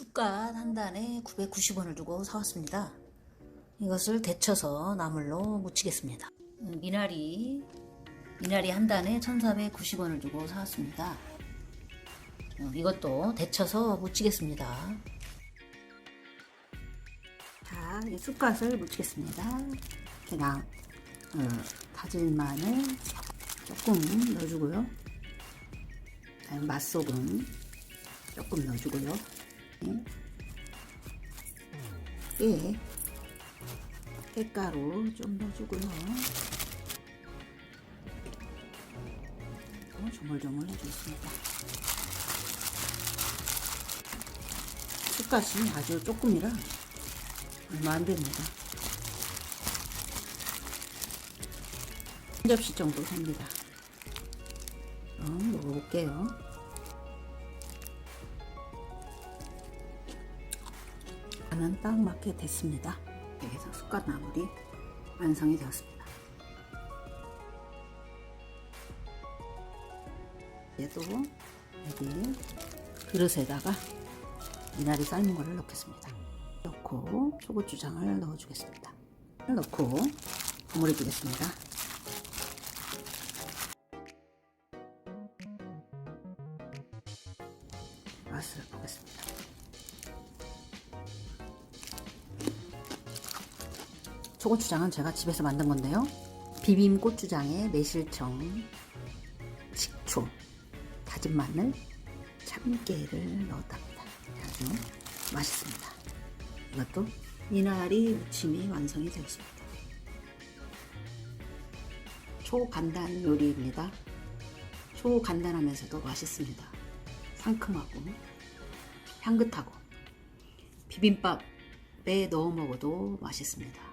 쑥갓 한 단에 990원을 주고 사왔습니다. 이것을 데쳐서 나물로 무치겠습니다. 음, 미나리, 미나리 한 단에 1490원을 주고 사왔습니다. 어, 이것도 데쳐서 무치겠습니다. 자, 이 쑥갓을 무치겠습니다. 그냥 어, 다진 마늘 조금 넣어주고요. 맛소금 조금 넣어주고요. 네. 깨, 깨가루 좀 넣어주고요. 또 조물조물 해주겠습니다. 쑥갓이 아주 조금이라 얼마 안 됩니다. 한 접시 정도 됩니다. 어, 먹어볼게요. 간은 딱 맞게 됐습니다. 여기서 숟갓 나물이 완성이 되었습니다. 얘도 여기 그릇에다가 미나리 삶은 거를 넣겠습니다. 넣고 초고추장을 넣어주겠습니다. 넣고 버무려 주겠습니다. 맛을 보겠습니다. 초고추장은 제가 집에서 만든 건데요. 비빔 고추장에 매실청, 식초, 다진 마늘, 참깨를 넣었답니다. 아주 맛있습니다. 이것도 미나리 무침이 완성이 되었습니다. 초간단 요리입니다. 초간단하면서도 맛있습니다. 상큼하고 향긋하고 비빔밥에 넣어 먹어도 맛있습니다.